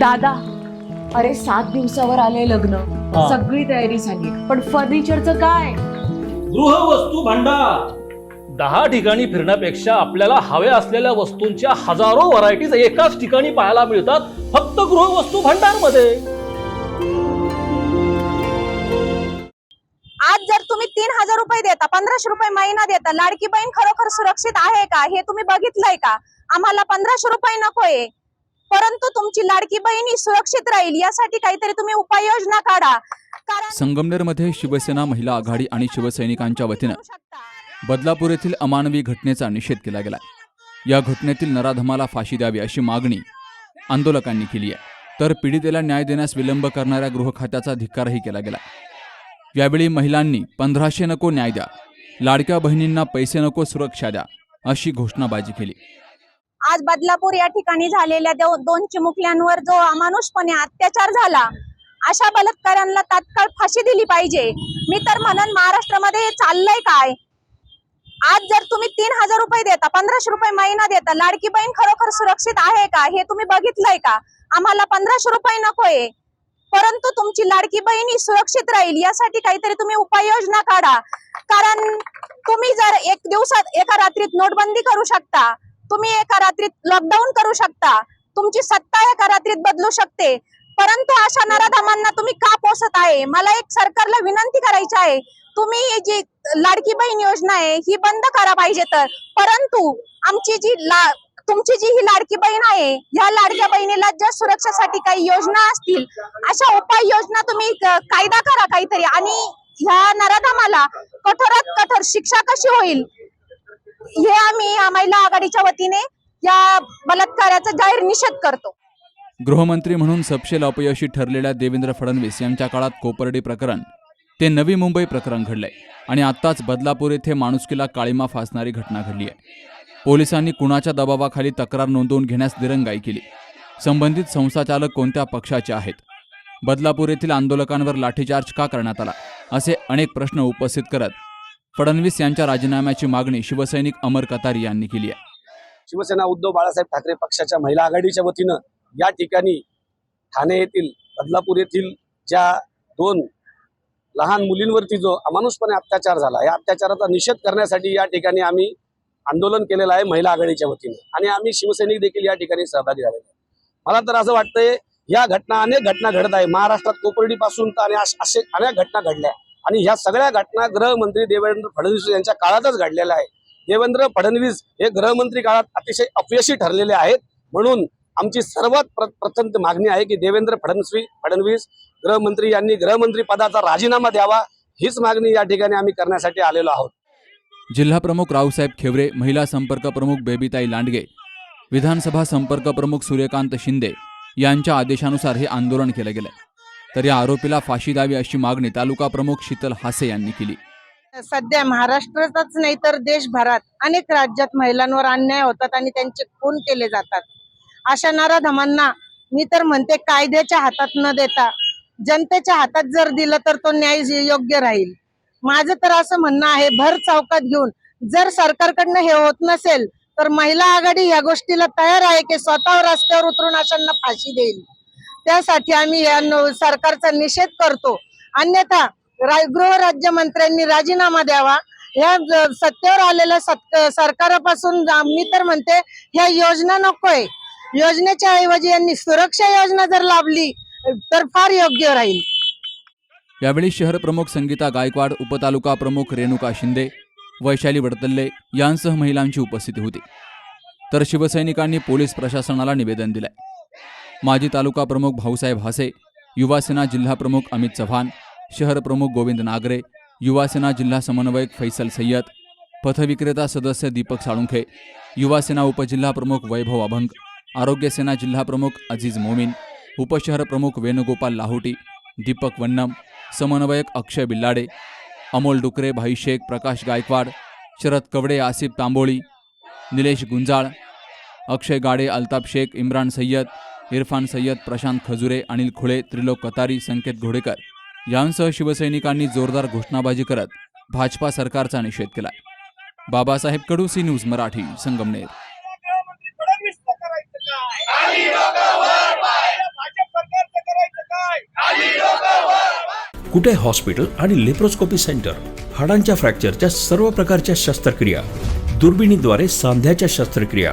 दादा अरे सात दिवसावर आले लग्न. हा. सगळी तयारी झाली. पण फर्निचरचं काय? गृहवस्तू भांडार. दहा ठिकाणी फिरण्यापेक्षा आपल्याला हव्या असलेल्या वस्तूंच्या हजारो व्हरायटीज एकाच ठिकाणी पाहायला मिळतात फक्त गृहवस्तू भांडारमध्ये आज जर तुम्ही तीन हजार रुपये देता पंधराशे रुपये महिना देता लाडकी बहीण खरोखर सुरक्षित आहे का? हे तुम्ही बघितलंय का? आम्हाला पंधराशे रुपये नकोय. परंतु तुमची लाडकी बहीण सुरक्षित राहील यासाठी काहीतरी तुम्ही उपाययोजना काढा. कारण संगमनेरमध्ये शिवसेना महिला आघाडी आणि शिवसैनिकांच्या वतीनं. बदलापूर येथील अमानवी घटनेचा निषेध केला गेला. या घटनेतील नराधमाला फाशी द्यावी अशी मागणी आंदोलकांनी केली आहे. तर पीडितेला न्याय देण्यास विलंब करणाऱ्या गृह खात्याचा धिक्कारही केला गेला. यावेळी महिलांनी पंधराशे नको न्याय द्या लाडक्या बहिणींना पैसे नको सुरक्षा द्या अशी घोषणाबाजी केली. आज बदलापूर या ठिकाणी झालेल्या दो- दोन चिमुकल्यांवर जो अमानुषपणे अत्याचार झाला अशा बलात्कारांना तात्काळ फाशी दिली पाहिजे. मी तर म्हणन महाराष्ट्रामध्ये हे चाललंय काय? आज जर तुम्ही तीन हजार रुपये देता पंधराशे रुपये महिना देता लाडकी बहीण खरोखर सुरक्षित आहे का? हे तुम्ही बघितलंय का? आम्हाला पंधराशे रुपये नकोय परंतु तुमची लाडकी बहीण ही सुरक्षित राहील यासाठी काहीतरी तुम्ही उपाययोजना काढा. कारण तुम्ही जर एक दिवसात एका रात्रीत नोटबंदी करू शकता तुम्ही एका रात्रीत लॉकडाऊन करू शकता. तुमची सत्ता एका रात्रीत बदलू शकते. परंतु अशा नराधमांना तुम्ही का पोसत आहे? मला एक सरकारला विनंती करायची आहे. तुम्ही ही जी लाडकी बहीण योजना आहे ही बंद करा पाहिजे तर. परंतु आमची जी ला तुमची जी ही लाडकी बहीण आहे ह्या लाडक्या बहिणीला ज्या सुरक्षेसाठी काही योजना असतील अशा उपाय योजना तुम्ही कायदा करा काहीतरी. आणि ह्या नराधामाला कठोरात कठोर शिक्षा कशी होईल? हे आम्ही महिला आघाडीच्या वतीने या बलात्काराचा जाहीर निषेध करतो. गृहमंत्री म्हणून सपशेल अपयशी ठरलेल्या देवेंद्र फडणवीस यांच्या काळात कोपर्डी प्रकरण ते नवी मुंबई प्रकरण घडलंय आणि आत्ताच बदलापूर येथे माणुसकीला काळीमा फासणारी घटना घडली आहे. पोलिसांनी कुणाच्या दबावाखाली तक्रार नोंदवून घेण्यास दिरंगाई केली. संबंधित संस्थाचालक कोणत्या पक्षाचे आहेत? बदलापूर येथील आंदोलकांवर लाठीचार्ज का करण्यात आला? असे अनेक प्रश्न उपस्थित करत फडणवीस यांच्या राजीनाम्याची मागणी शिवसैनिक अमर कतारी यांनी केली आहे. शिवसेना उद्धव बाळासाहेब ठाकरे पक्षाच्या महिला आघाडीच्या वतीनं या ठिकाणी ठाणे येथील बदलापूर येथील ज्या दोन लहान मुलींवरती जो अमानुषपणे अत्याचार झाला या अत्याचाराचा निषेध करण्यासाठी या ठिकाणी आम्ही आंदोलन केलेलं आहे महिला आघाडीच्या वतीनं. आणि आम्ही शिवसैनिक देखील या ठिकाणी सहभागी झालेलो आहे. मला तर असं वाटतंय या घटना अनेक घटना घडत आहे. महाराष्ट्रात कोपर्डीपासून तर आणि असे अनेक घटना घडल्या. आणि ह्या सगळ्या घटना गृहमंत्री देवेंद्र फडणवीस यांच्या काळातच घडलेल्या आहे देवेंद्र फडणवीस हे गृहमंत्री काळात अतिशय अपयशी ठरलेले आहेत. म्हणून आमची सर्वात प्र प्रथम मागणी आहे की देवेंद्र फडणवीस फडणवीस गृहमंत्री यांनी गृहमंत्री पदाचा राजीनामा द्यावा हीच मागणी या ठिकाणी आम्ही करण्यासाठी आलेलो आहोत. जिल्हाप्रमुख रावसाहेब खेवरे महिला संपर्क प्रमुख बेबीताई लांडगे विधानसभा संपर्क प्रमुख सूर्यकांत शिंदे यांच्या आदेशानुसार हे आंदोलन केलं गेलं. तर या आरोपीला फाशी द्यावी अशी मागणी तालुका प्रमुख शीतल हासे यांनी केली. सध्या महाराष्ट्रातच नाही तर देशभरात अनेक राज्यात महिलांवर अन्याय होतात आणि त्यांचे खून केले जातात. अशा नराधमांना मी तर म्हणते कायद्याच्या हातात न देता जनतेच्या हातात जर दिलं तर तो न्याय योग्य राहील. माझं तर असं म्हणणं आहे भर चौकात घेऊन जर सरकारकडनं हे होत नसेल तर महिला आघाडी या गोष्टीला तयार आहे की स्वतःवर रस्त्यावर उतरून अशांना फाशी देईल? त्यासाठी आम्ही या सरकारचा निषेध करतो. अन्यथा गृह राज्यमंत्र्यांनी राजीनामा द्यावा. या सत्तेवर आलेल्या सत सरकारापासून मी तर म्हणते ह्या योजना नकोय. योजनेच्या ऐवजी यांनी सुरक्षा योजना जर लाभली तर फार योग्य राहील. यावेळी शहर प्रमुख संगीता गायकवाड उपतालुका प्रमुख रेणुका शिंदे वैशाली वडतल्ले यांसह महिलांची उपस्थिती होती. तर शिवसैनिकांनी पोलीस प्रशासनाला निवेदन दिलंय. माजी तालुका प्रमुख भाऊसाहेब हासे युवासेना जिल्हा प्रमुख अमित चव्हाण शहर प्रमुख गोविंद नागरे युवासेना जिल्हा समन्वयक फैसल सय्यद पथविक्रेता सदस्य दीपक साळुंखे युवासेना उपजिल्हा प्रमुख वैभव अभंग आरोग्य सेना जिल्हा प्रमुख अजीज मोमीन उपशहर प्रमुख वेणुगोपाल लाहोटी दीपक वन्नम समन्वयक अक्षय बिल्लाडे अमोल डुकरे भाई शेख प्रकाश गायकवाड शरद कवडे आसिफ तांबोळी निलेश गुंजाळ अक्षय गाडे अल्ताफ शेख इम्रान सय्यद इरफान सय्यद प्रशांत खजुरे अनिल खुळे त्रिलोक कतारी संकेत घोडेकर यांसह शिवसैनिकांनी जोरदार घोषणाबाजी करत भाजपा सरकारचा निषेध केला Babasaheb Kadu C news Marathi Sangamner. Kute hospital आणि लेप्रोस्कोपी सेंटर? हाडांच्या फ्रॅक्चरच्या सर्व प्रकारच्या शस्त्रक्रिया. दुर्बिणीद्वारे सांध्याच्या शस्त्रक्रिया.